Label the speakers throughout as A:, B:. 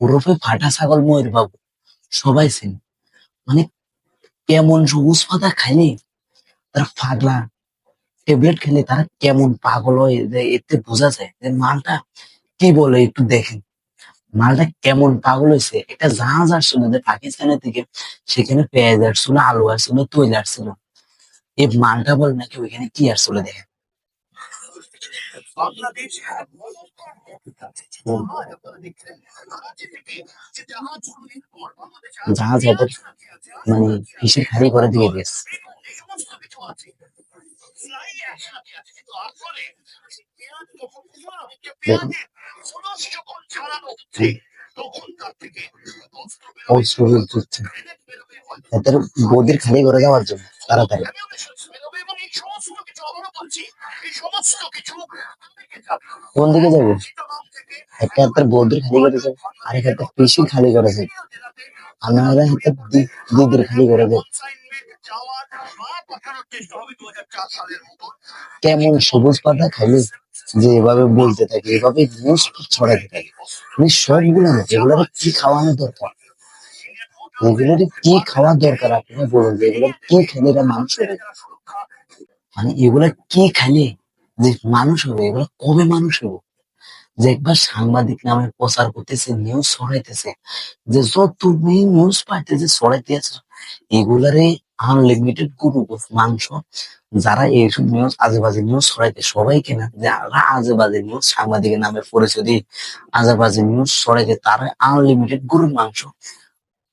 A: ওরফে ফাটা ছাগল ময়ূর বাবু, সবাই চেনে। মানে কেমন সবুজ পাতা খাইলে তারা পাগলা ট্যাবলেট খেলে তারা কেমন পাগল হয় এতে বোঝা যায় যে মালটা কি বলে একটু দেখেন। মালটা কেমন পাগল হয়েছে, একটা জাহাজ আসছিল যে পাকিস্তানের থেকে সেখানে পেঁয়াজ আসছিল, আলু আসছিল, তৈল আসছিল। এই মালটা বলে নাকি ওইখানে কি আসছিল দেখেন।
B: বাংলাদেশ
A: জাহাজ মানে কিসের খালি করে দিয়ে দিয়েছে। বদির খালি করে যাওয়ার জন্য তাড়াতাড়ি।
B: এই সমস্ত কিছু আবারও বলছি এই সমস্ত কিছু
A: কোন দিকে যাবে? একটা হাতের বৌদির খালি করে যাবে আরেক হাতে পিসির খালি করে যাবে আর না হলে হাতে দিদির খালি করে যাবে
B: কনসাইনমেন্ট যাওয়ার বা পাঠানোর চেষ্টা হবে দু হাজার চার সালের মতো।
A: কেমন সবুজ পাতা খাইলে যে এভাবে বলতে থাকে এভাবে নিউজ ছড়াতে থাকে। মানে সবগুলো না এগুলোর কি খাওয়ানো দরকার? এগুলোর কি খাওয়া দরকার আপনারা বলুন যে এগুলো কি খেলে এরা মানুষ হবে মানে এগুলা কি খাইলে যে মানুষ হবে? এগুলো কবে মানুষ হবে? যে একবার সাংবাদিক নামে প্রচার করতেছে নিউজ ছড়াইতেছে, যে যত নিউজ পাইতেছে, ছড়াইতে আছে, এগুলারে আনলিমিটেড গ্রুপ অফ মাংস যারা এইসব নিউজ আজে বাজে নিউজ ছড়াইতে, সবাই কেনা। যারা আজে বাজে নিউজ সাংবাদিকের নামে পরিচয় দিয়ে আজে বাজে নিউজ ছড়াইতে, তারা আনলিমিটেড গরুর মাংস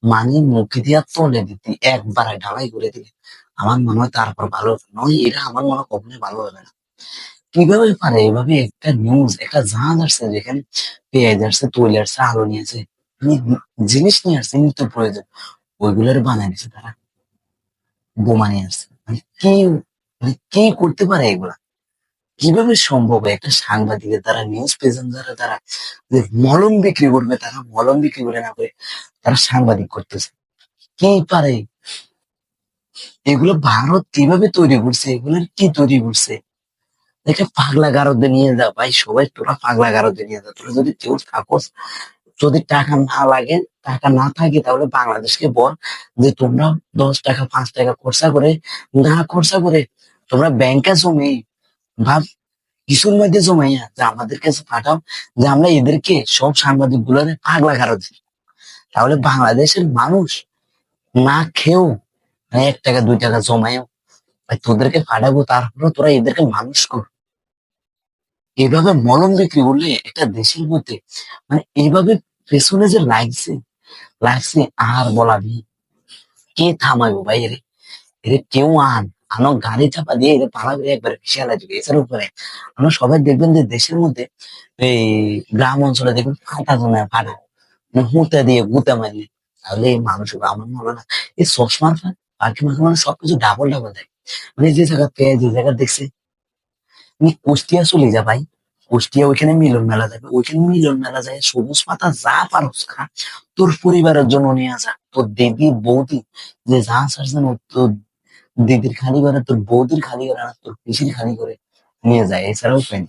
A: মানে মুখে দিয়া তলে দিতে, একবার ঢালাই করে দিলে। আমার মনে হয় তারপর ভালো হবে। নয়, এটা আমার মনে হয় কখনোই ভালো হবে না। কীভাবে পারে? এভাবে একটা নিউজ একটা জাহাজ আসছে যেখানে পেঁয়াজ আসছে, তৈল আসছে, আলু নিয়েছে মানে জিনিস নিয়ে আসছে, নিত্য প্রয়োজন। ওইগুলোর বানাই দিচ্ছে তারা। বোমা নিয়ে আসছে। মানে কি মানে কি করতে পারে এগুলা? কীভাবে সম্ভব একটা সাংবাদিকের দ্বারা নিউজ প্রেজেন্টারের দ্বারা যে মলম বিক্রি করবে, তারা মলম বিক্রি করে না করে তারা সাংবাদিক করতেছে? কি পারে? এগুলো ভারত কীভাবে তৈরি করছে? এগুলোর কি তৈরি করছে? একটা পাগলা গারদে নিয়ে যা ভাই, সবাই তোরা পাগলা গারদে নিয়ে যা। তোরা যদি কেউ থাকোস, যদি টাকা না লাগে, টাকা না থাকে, তাহলে বাংলাদেশকে বল যে তোমরা দশ টাকা, পাঁচ টাকা খরচা করে, না খরচা করে তোমরা ব্যাংকে জমি ভাব, কিছুর মধ্যে জমাইয়া যে আমাদের কাছে পাঠাও, যে আমরা এদেরকে সব সাংবাদিক গুলোরে পাগলা গারদ দিই। তাহলে বাংলাদেশের মানুষ না খেয়েও এক টাকা, দুই টাকা জমায়ও, ভাই তোদেরকে পাঠাবো তারপরে তোরা এদেরকে মানুষ কর এইভাবে মলম বিক্রি করলে একটা দেশের মধ্যে মানে এইভাবে পেছনে যে লাগছে লাগছে আর বলাবি, কে থামাবো ভাই এরে কেউ আন আনো গাড়ি চাপা দিয়ে এরে পালাবে একবার ফিসিয়ালা দিবে এছাড়া উপরে আমরা সবাই দেখবেন যে দেশের মধ্যে এই গ্রাম অঞ্চলে দেখবেন ফাটা জমে ফাটা মানে হুঁতে দিয়ে গুতে মারলে। তাহলে এই মানুষ আমার মনে না। এই চশমার পাখি মাখি মানে সবকিছু ডাবল ডাবল দেয়। মানে যে জায়গা পেয়ে, যে জায়গা দেখছে। তুমি কুষ্টিয়া চলে যা ভাই। কুষ্টিয়া ওইখানে মিলন মেলা যাবে। ওইখানে মিলন মেলা যায়, সবুজ পাতা, যা পারস খা। তোর পরিবারের জন্য নিয়ে যা তোর দেবী, বৌদি, যে যা চাচ্ছেন তোর দিদির খালি করে তোর বৌদির খালি করে না তোর পিসির খালি করে নিয়ে যায়, এছাড়াও পেন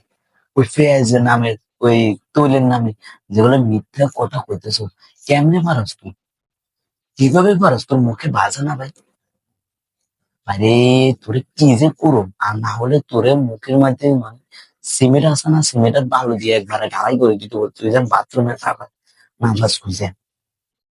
A: ওই পেঁয়াজের নামে, ওই তৈলের নামে যেগুলো মিথ্যা কথা কইতেছ, কেমনে পারস তুই? কীভাবে পারস তোর মুখে বাজে না ভাই? আরে তোরে কি যে করো আর না হলে তোরে মুখের মধ্যে মানে সিমেন্ট আছে না, সিমেন্টের বালু দিয়ে একবারে ঢালাই করে দিতে তুই বাথরুমে থাকা, নামাজ খুঁজে